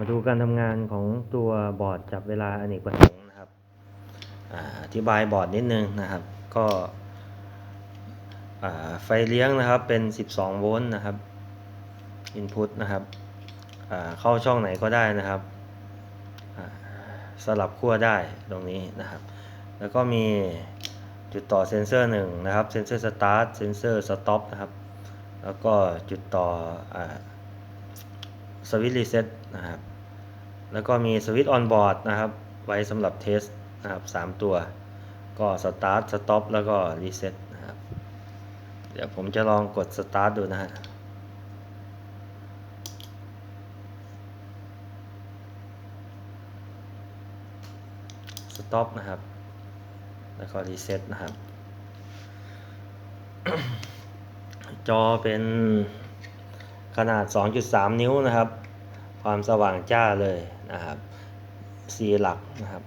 มาดูการทำงานของตัวบอร์ดจับเวลาอเนกประสงค์นะครับอธิบายบอร์ดนิดนึงนะครับ ก็ไฟเลี้ยงนะครับเป็น 12 โวลต์นะครับ input นะครับเข้าช่องไหนก็ได้นะครับ สลับขั้วได้ตรงนี้นะครับ แล้วก็มีจุดต่อเซนเซอร์หนึ่งนะครับ เซนเซอร์สตาร์ท เซนเซอร์สต็อปนะครับ แล้วก็จุดต่ออ สวิตช์รีเซ็ตนะครับแล้วก็มีสวิตช์ออนบอร์ดนะครับไว้สำหรับเทสนะครับสามตัว ก็สตาร์ทสต็อปแล้วก็รีเซ็ตนะครับเดี๋ยวผมจะลองกดสตาร์ทดูนะฮะสต็อปนะครับ แล้วก็รีเซ็ตนะครับ จอเป็น ขนาด 2.3 นิ้วนะครับ ความสว่างจ้าเลยนะครับ สีหลักนะครับ